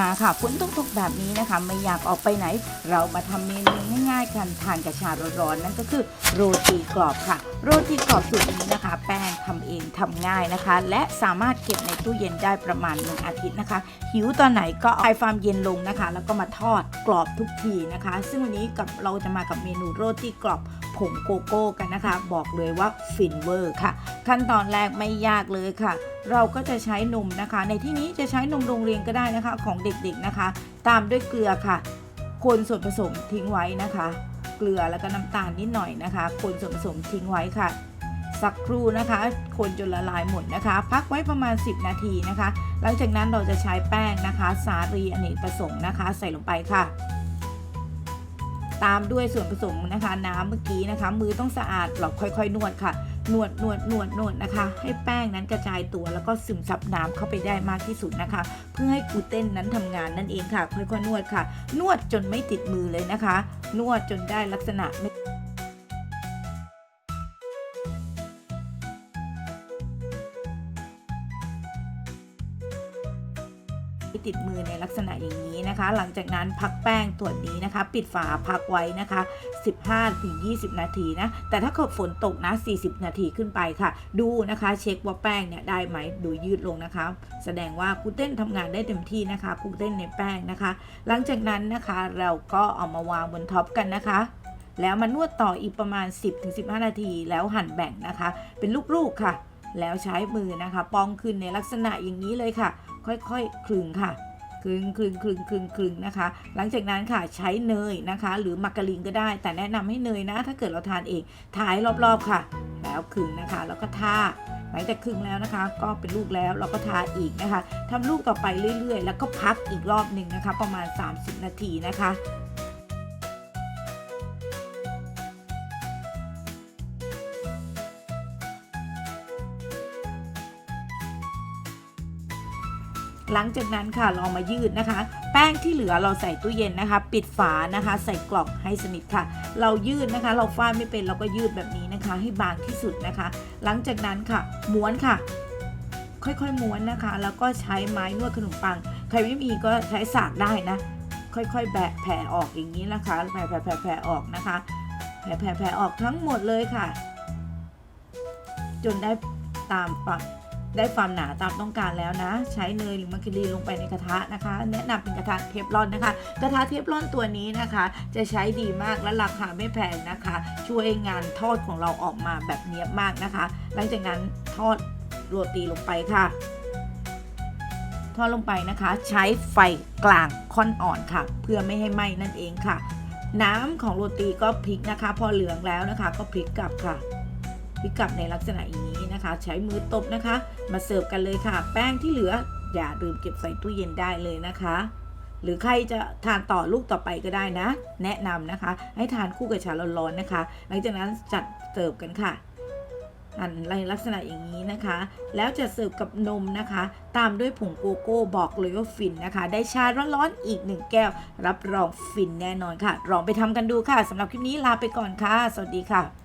มาค่ะฝนตกๆแบบนี้นะคะไม่อยากออกไปไหน เรามาทำเมนูง่ายๆกันทานกับชาร้อนๆนั่นก็คือโรตีกรอบค่ะ โรตีกรอบสูตรนี้นะคะ แป้งทำเองทำง่ายนะคะ และสามารถเก็บในตู้เย็นได้ประมาณหนึ่งอาทิตย์นะคะ หิวตอนไหนก็เอาไอฟาร์มเย็นลงนะคะ แล้วก็มาทอดกรอบทุกทีนะคะ ซึ่งวันนี้กับเราจะมากับเมนูโรตีกรอบ งโกโก้กันนะคะ บอกเลยว่าฟินเวอร์ค่ะ ขั้นตอนแรกไม่ยากเลยค่ะ เราก็จะใช้นมนะคะ ในที่นี้จะใช้นมโรงเรียนก็ได้นะคะ ของเด็กๆนะคะ ตามด้วยเกลือค่ะ คนส่วนผสมทิ้งไว้นะคะ เกลือแล้วก็น้ำตาลนิดหน่อยนะคะ คนส่วนผสมทิ้งไว้ค่ะสักครู่นะคะ คนจนละลายหมดนะคะ พักไว้ประมาณ 10 นาทีนะคะ หลังจากนั้นเราจะใช้แป้งนะคะ สาลีอเนกประสงค์นะคะ ใส่ลงไปค่ะ ตามด้วยส่วนผสมนะคะ น้ำเมื่อกี้นะคะ มือต้องสะอาดเราค่อยๆ นวดค่ะนวดนวดนวดนวดนะคะ ให้แป้งนั้นกระจายตัวแล้วก็ซึมซับน้ำเข้าไปได้มากที่สุดนะคะ เพื่อให้กลูเตนนั้นทำงานนั่นเองค่ะ ค่อยๆนวดค่ะ นวดจนไม่ติดมือเลยนะคะ นวดจนได้ลักษณะไม่ ติดมือในลักษณะอย่างนี้นะคะ หลังจากนั้นพักแป้งตัวนี้นะคะ ปิดฝาพักไว้นะคะ 15-20 นาทีนะ แต่ถ้าเกิดฝนตกนะ 40 นาทีขึ้นไปค่ะ ดูนะคะเช็คว่าแป้งเนี่ยได้ไหมดูยืดลงนะคะ แสดงว่ากูเตนทำงานได้เต็มที่นะคะกูเตนในแป้งนะคะ หลังจากนั้นนะคะเราก็เอามาวางบนท็อปกันนะคะแล้วมานวดต่ออีกประมาณ 10-15 นาที แล้วหั่นแบ่งนะคะ เป็นลูกๆค่ะ แล้วใช้มือนะคะปองขึ้นในลักษณะอย่างนี้เลยค่ะ ค่อยๆคลึงค่ะ คลึงคลึงคลึงคลึงคลึงนะคะ หลังจากนั้นค่ะใช้เนยนะคะ หรือมักกะลินก็ได้ แต่แนะนำให้เนยนะ ถ้าเกิดเราทานเองทายรอบๆค่ะ แล้วคลึงนะคะ แล้วก็ทาหลังจากคลึงแล้วนะคะ ก็เป็นลูกแล้วเราก็ทาอีกนะคะทำลูกต่อไปเรื่อยๆ แล้วก็พักอีกรอบหนึ่งนะคะ ประมาณ 30 นาทีนะคะ หลังจากนั้นค่ะลองมายืดนะคะ แป้งที่เหลือเราใส่ตู้เย็นนะคะ ปิดฝานะคะ ใส่กล่องให้สนิทค่ะ เรายืดนะคะ เราฟาดไม่เป็นเราก็ยืดแบบนี้นะคะ ให้บางที่สุดนะคะ หลังจากนั้นค่ะ ม้วนค่ะ ค่อยๆม้วนนะคะ แล้วก็ใช้ไม้นวดขนมปัง ใครไม่มีก็ใช้สากได้นะ ค่อยๆ แบะแผ่ออกอย่างนี้นะคะแผ่แผ่แผ่แผ่ออกนะคะ แผ่แผ่แผ่ออกทั้งหมดเลยค่ะ จนได้ตามปรับ ได้ความหนาตามต้องการแล้วนะ ใช้เนยหรือมักกะรีลงไปในกระทะนะคะ แนะนำเป็นกระทะเทฟลอนนะคะ กระทะเทฟลอนตัวนี้นะคะ จะใช้ดีมากและราคาไม่แพงนะคะ ช่วยงานทอดของเราออกมาแบบเนียบมากนะคะ หลังจากนั้นทอดโรตีลงไปค่ะ ทอดลงไปนะคะ ใช้ไฟกลางค่อนอ่อนค่ะ เพื่อไม่ให้ไหม้นั่นเองค่ะ น้ำของโรตีก็พลิกนะคะ พอเหลืองแล้วนะคะ ก็พลิกกลับค่ะพลิกกลับในลักษณะอย่างนี้นะคะ ใช้มือตบนะคะ มาเสิร์ฟกันเลยค่ะ แป้งที่เหลืออย่าลืมเก็บใส่ตู้เย็นได้เลยนะคะ หรือใครจะทานต่อลูกต่อไปก็ได้นะ แนะนำนะคะ ให้ทานคู่กับชาร้อนๆนะคะ หลังจากนั้นจัดเสิร์ฟกันค่ะหั่นในลักษณะอย่างนี้นะคะ แล้วจะเสิร์ฟกับนมนะคะ ตามด้วยผงโกโก้บอกเลยว่าฟินนะคะ ได้ชาร้อนๆอีกหนึ่งแก้ว รับรองฟินแน่นอนค่ะ ลองไปทำกันดูค่ะสำหรับคลิปนี้ลาไปก่อนค่ะ สวัสดีค่ะ